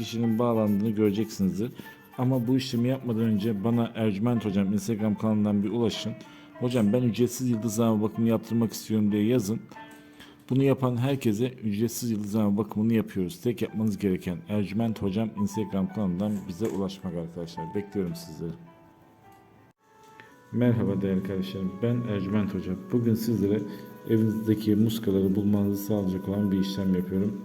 kişinin bağlandığını göreceksinizdir. Ama bu işlemi yapmadan önce bana Ercüment Hocam Instagram kanalından bir ulaşın. Hocam ben ücretsiz yıldızlama bakımı yaptırmak istiyorum diye yazın. Bunu yapan herkese ücretsiz yıldızlama bakımını yapıyoruz. Tek yapmanız gereken Ercüment Hocam Instagram kanalından bize ulaşmak arkadaşlar. Bekliyorum sizleri. Merhaba değerli kardeşlerim. Ben Ercüment Hoca. Bugün sizlere evinizdeki muskaları bulmanızı sağlayacak olan bir işlem yapıyorum.